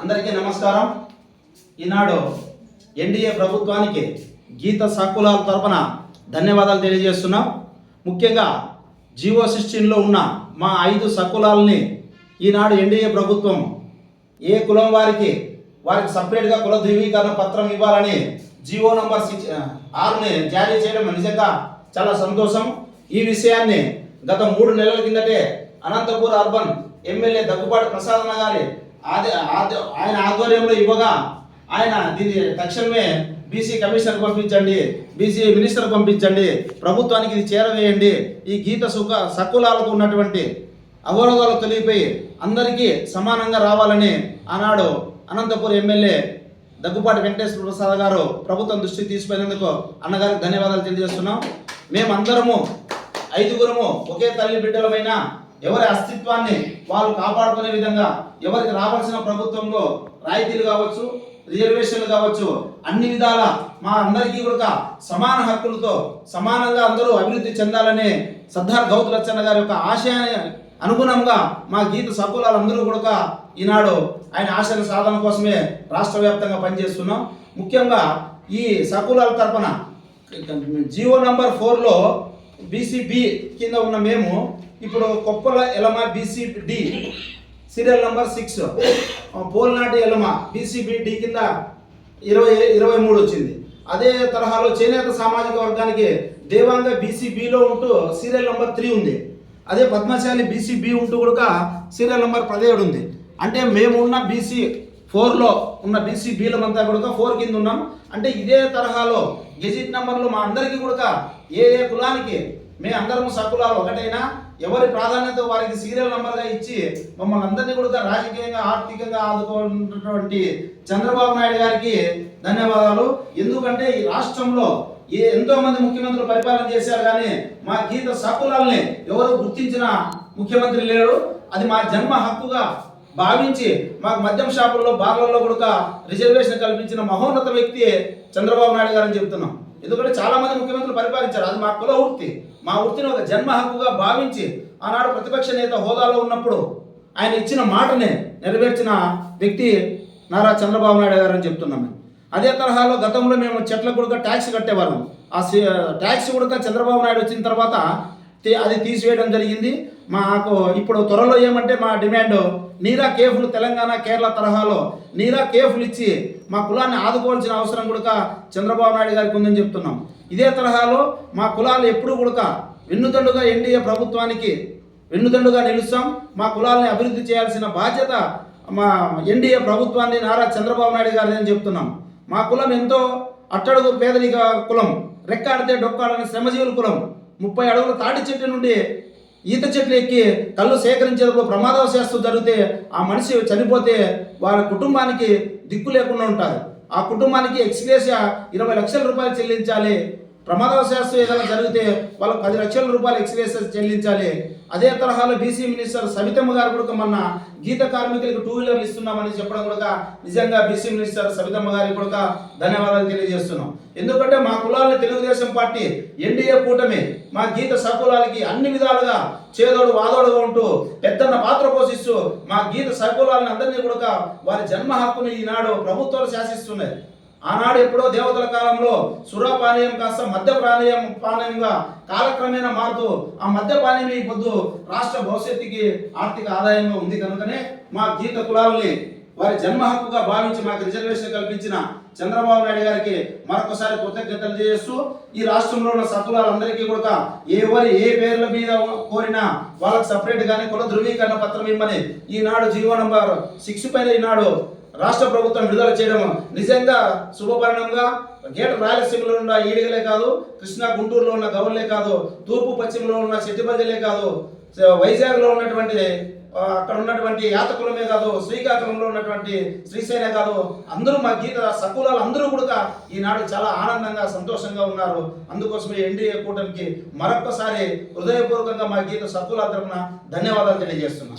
అందరికీ నమస్కారం. ఈనాడు ఎన్డీఏ ప్రభుత్వానికి గీత సాకులాల తరపున ధన్యవాదాలు తెలియజేస్తున్నాం. ముఖ్యంగా జీవో సిక్స్టీన్లో ఉన్న మా ఐదు సకులాలని ఈనాడు ఎన్డీఏ ప్రభుత్వం ఏ కులం వారికి వారికి సపరేట్గా కుల ధృవీకరణ పత్రం ఇవ్వాలని జీవో నంబర్ సిక్స్ ఆరుని జారీ చేయడం నిజంగా చాలా సంతోషం. ఈ విషయాన్ని గత మూడు నెలల కిందటే అనంతపూర్ అర్బన్ ఎమ్మెల్యే దగ్గుబాటి ప్రసాద్ గారి ఆయన ఆధ్వర్యంలో ఇవ్వగా ఆయన దీన్ని తక్షణమే బీసీ కమిషనర్ పంపించండి బీసీ మినిస్టర్ పంపించండి ప్రభుత్వానికి ఇది చేరవేయండి. ఈ గీత సుఖ సకులాలకు ఉన్నటువంటి అవరోధాలు తొలగిపోయి అందరికీ సమానంగా రావాలని ఆనాడు అనంతపురం ఎమ్మెల్యే దగ్గుపాటి వెంకటేశ్వర ప్రసాద్ గారు ప్రభుత్వం దృష్టికి తీసుకునేందుకు అన్నగారికి ధన్యవాదాలు తెలియజేస్తున్నాం. మేమందరము ఐదుగురము ఒకే తల్లి బిడ్డలమైన ఎవరి అస్తిత్వాన్ని వాళ్ళు కాపాడుకునే విధంగా ఎవరికి రావాల్సిన ప్రభుత్వంలో రాయితీలు కావచ్చు రిజర్వేషన్లు కావచ్చు అన్ని విధాల మా అందరికీ కూడా సమాన హక్కులతో సమానంగా అందరూ అభివృద్ధి చెందాలనే సర్దార్ గౌతులచ్చన్న గారి యొక్క ఆశయాన్ని అనుగుణంగా మా గీత సకులాలందరూ కూడా ఈనాడు ఆయన ఆశల సాధన కోసమే రాష్ట్ర వ్యాప్తంగా పనిచేస్తున్నాం. ముఖ్యంగా ఈ సకులాల తరపున జియో నంబర్ ఫోర్లో బీసీబీ కింద ఉన్న మేము ఇప్పుడు Koppala Elama BCD serial number six Polnati Elama BCB D కింద ఇరవై ఇరవై మూడు వచ్చింది. అదే తరహాలో చేనేత సామాజిక వర్గానికి దేవాంగ బీసీబీలో ఉంటూ సీరియల్ నంబర్ త్రీ ఉంది. అదే పద్మశాలి బీసీబీ ఉంటూ కూడా సీరియల్ నంబర్ పదిహేడు ఉంది. అంటే మేము ఉన్న బీసీ ఫోర్లో ఉన్న బీసీ బీలమంతా కూడా ఫోర్ కింద ఉన్నాం. అంటే ఇదే తరహాలో గెజిట్ నంబర్లు మా అందరికీ కూడా ఏ ఏ కులానికి మేము అందరం సకులాలు ఒకటైనా ఎవరి ప్రాధాన్యత వారికి సీరియల్ నంబర్గా ఇచ్చి మమ్మల్ని అందరినీ కూడా రాజకీయంగా ఆర్థికంగా ఆదుకున్నటువంటి చంద్రబాబు నాయుడు గారికి ధన్యవాదాలు. ఎందుకంటే ఈ రాష్ట్రంలో ఏ ఎంతో మంది ముఖ్యమంత్రులు పరిపాలన చేశారు కానీ మా గీత సకులాల్ని ఎవరు గుర్తించిన ముఖ్యమంత్రి లేడు. అది మా జన్మ హక్కుగా భావించి మాకు మద్యం షాపుల్లో బార్లలో కూడా రిజర్వేషన్ కల్పించిన మహోన్నత వ్యక్తి చంద్రబాబు నాయుడు గారు అని ఎందుకంటే చాలామంది ముఖ్యమంత్రులు పరిపాలించారు. అది మా కుల వృత్తి. మా వృత్తిని ఒక జన్మ హక్కుగా భావించి ఆనాడు ప్రతిపక్ష నేత హోదాలో ఉన్నప్పుడు ఆయన ఇచ్చిన మాటనే నెరవేర్చిన వ్యక్తి నారా చంద్రబాబు నాయుడు గారు అని చెప్తున్నాం అదే తరహాలో గతంలో మేము చెట్లకు కూడా ట్యాక్స్ కట్టేవాళ్ళం. ఆ సి- ట్యాక్స్ కూడా చంద్రబాబు నాయుడు వచ్చిన తర్వాత అది తీసివేయడం జరిగింది. మాకు ఇప్పుడు త్వరలో ఏమంటే మా డిమాండ్ నీరా కేఫ్లు తెలంగాణ కేరళ తరహాలో నీరా కేఫ్లు ఇచ్చి మా కులాన్ని ఆదుకోవాల్సిన అవసరం కూడా చంద్రబాబు నాయుడు గారికి ఉందని చెప్తున్నాం. ఇదే తరహాలో మా కులాలు ఎప్పుడు కూడా వెన్నుదండుగా ఎన్డీఏ ప్రభుత్వానికి వెన్నుదండుగా నిలుస్తాం. మా కులాలని అభివృద్ధి చేయాల్సిన బాధ్యత మా ఎన్డీఏ ప్రభుత్వాన్ని నారా చంద్రబాబు నాయుడు గారిని అని చెప్తున్నాం. మా కులం ఎంతో అట్టడుగు పేదరిక కులం రెక్కాడితే డొక్కాడని శ్రమజీవుల కులం. ముప్పై అడుగుల తాటి చెట్టు నుండి ఈత చెట్లు ఎక్కి కళ్ళు సేకరించేటప్పుడు ప్రమాదవశాస్తు జరిగితే ఆ మనిషి చనిపోతే వారి కుటుంబానికి దిక్కు లేకుండా ఉంటారు. ఆ కుటుంబానికి ఎక్స్గ్రేషియా ఇరవై లక్షల రూపాయలు చెల్లించాలి. ప్రమాదవశాస్తు ఏదైనా జరిగితే వాళ్ళు పది లక్షల రూపాయలు ఎక్స్గ్రేషియా చెల్లించాలి. అదే తరహాలో బీసీ మినిస్టర్ సవితమ్మ గారు కూడా మొన్న గీత కార్మికులకు టూ వీలర్లు ఇస్తున్నామని చెప్పడం కూడా నిజంగా బీసీ మినిస్టర్ సవితమ్మ గారికి కూడా ధన్యవాదాలు తెలియజేస్తున్నాం. ఎందుకంటే మా కులాల తెలుగుదేశం పార్టీ ఎన్డీఏ కూటమి మా గీత సకులాలకి అన్ని విధాలుగా చేదోడు వాదోడుగా ఉంటూ పెద్దన్న పాత్ర పోషిస్తూ మా గీత సకులాలని అందరినీ కూడా వారి జన్మ హక్కుని ఈనాడు ప్రభుత్వాలు శాసిస్తున్నాయి. ఆనాడు ఎప్పుడో దేవతల కాలంలో సురపానీయం కాస్త మద్యపానీయం పానీయంగా కాలక్రమేణా మారుతూ ఆ మద్యపానీయం ఈ పొద్దు రాష్ట్ర భవిష్యత్తుకి ఆర్థిక ఆదాయంగా ఉంది కనుకనే మా గీత కులాలని వారి జన్మ హక్కుగా భావించి మాకు రిజర్వేషన్ కల్పించిన చంద్రబాబు నాయుడు గారికి మరొకసారి కృతజ్ఞతలు చేస్తూ ఈ రాష్ట్రంలో ఉన్న సకులాలందరికీ కూడా ఎవరి ఏ పేర్ల మీద కోరినా వాళ్ళకి సపరేట్ గానే కుల ధృవీకరణ పత్రం ఇమ్మని ఈనాడు జీవో నంబర్ సిక్స్ పైన ఈనాడు రాష్ట్ర ప్రభుత్వం విడుదల చేయడం నిజంగా శుభపరిణంగా? గేట రాయలసీమలో ఉన్న ఈడిగలే కాదు కృష్ణా గుంటూరులో ఉన్న గవర్లే కాదు తూర్పు పశ్చిమలో ఉన్న చెట్టిపల్లిలే కాదు వైజాగ్లో ఉన్నటువంటి అక్కడ ఉన్నటువంటి యాతకులమే కాదు శ్రీకాకుళంలో ఉన్నటువంటి శ్రీశైలం కాదు అందరూ మా గీత సకులాలు అందరూ కూడా ఈనాడు చాలా ఆనందంగా సంతోషంగా ఉన్నారు. అందుకోసమే ఎన్డీఏ కూటమికి మరొక్కసారి హృదయపూర్వకంగా మా గీత సకులాల తరపున ధన్యవాదాలు తెలియజేస్తున్నాం.